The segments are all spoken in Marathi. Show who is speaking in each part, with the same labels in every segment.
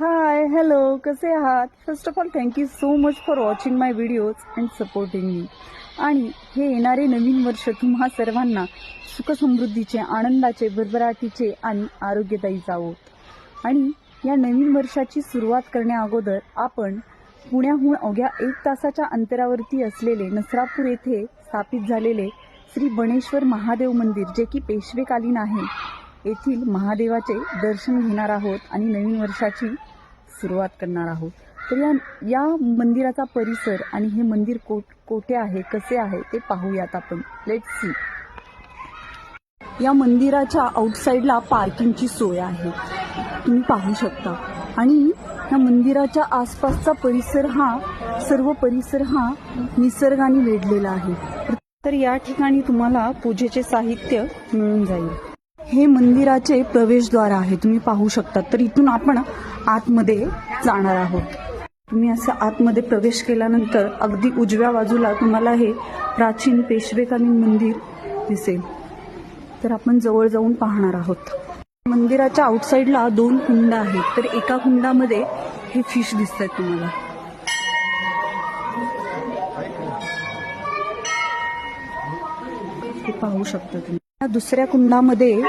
Speaker 1: हाय हॅलो कसे आहात? First of all thank you so much for watching my videos and supporting me आणि हे येणारे नवीन वर्ष तुम्हा सर्वांना सुखसमृद्धीचे आनंदाचे भरभराटीचे आणि आरोग्यदायी जावोत आणि या नवीन वर्षाची सुरुवात करण्या अगोदर आपण पुण्याहून अवघ्या एक तासाच्या अंतरावरती असलेले नसरापूर येथे स्थापित झालेले श्री बणेश्वर महादेव मंदिर जे की पेशवेकालीन आहे. येथील महादेवाचे दर्शन घेणार आहोत आणि नवीन वर्षाची सुरुवात करणार आहोत. तर या या मंदिराचा परिसर आणि हे मंदिर कोठे आहे कसे आहे ते पाहूयात आपण. लेट सी या मंदिराच्या आउटसाईडला पार्किंगची सोय आहे. तुम्ही पाहू शकता. आणि या मंदिराच्या आसपासचा परिसर हा सर्व परिसर हा निसर्गाने वेढलेला आहे. तर या ठिकाणी तुम्हाला पूजेचे साहित्य मिळून जाईल. हे मंदिराचे प्रवेशद्वार आहे. तुम्ही पाहू शकता. तर इथून आपण आतमध्ये जाणार आहोत. तुम्ही असं आतमध्ये प्रवेश केल्यानंतर अगदी उजव्या बाजूला तुम्हाला हे प्राचीन पेशवेकालीन मंदिर दिसेल. तर आपण जवळ जाऊन पाहणार आहोत. मंदिराच्या आउटसाईडला दोन कुंड आहेत. तर एका कुंडामध्ये हे फिश दिसत आहेत तुम्हाला. हे पाहू शकता तुम्ही. दुसऱ्या कुंडामध्ये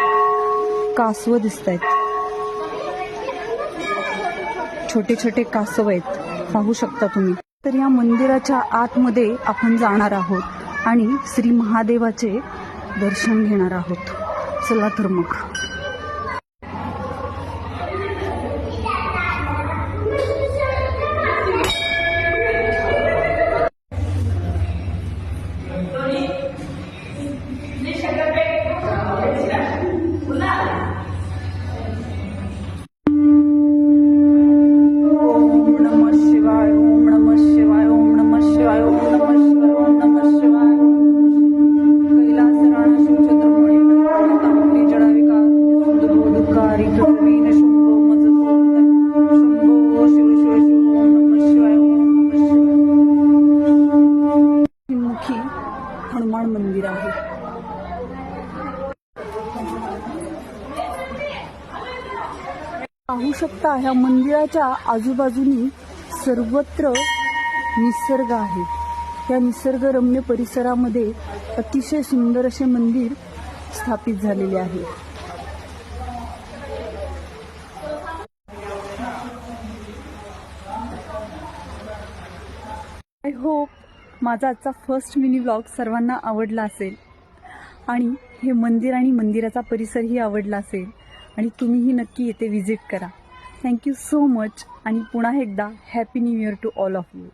Speaker 1: कासव दिसत आहेत छोटे छोटे कासव आहेत. पाहू शकता तुम्ही. तर या मंदिराच्या आतमध्ये आपण जाणार आहोत आणि श्री महादेवाचे दर्शन घेणार आहोत. चला तर मग. पाहू शकता ह्या मंदिराच्या आजूबाजूनी सर्वत्र निसर्ग आहे. या निसर्गरम्य परिसरामध्ये अतिशय सुंदर असे मंदिर स्थापित झालेले आहे. आय होप माझा आजचा फर्स्ट मिनी ब्लॉग सर्वांना आवडला असेल. आणि हे मंदिर आणि मंदिराचा परिसरही आवडला असेल. आणि तुम्हीही नक्की येथे विजिट करा. थँक्यू सो मच आणि पुन्हा एकदा happy new year to all of you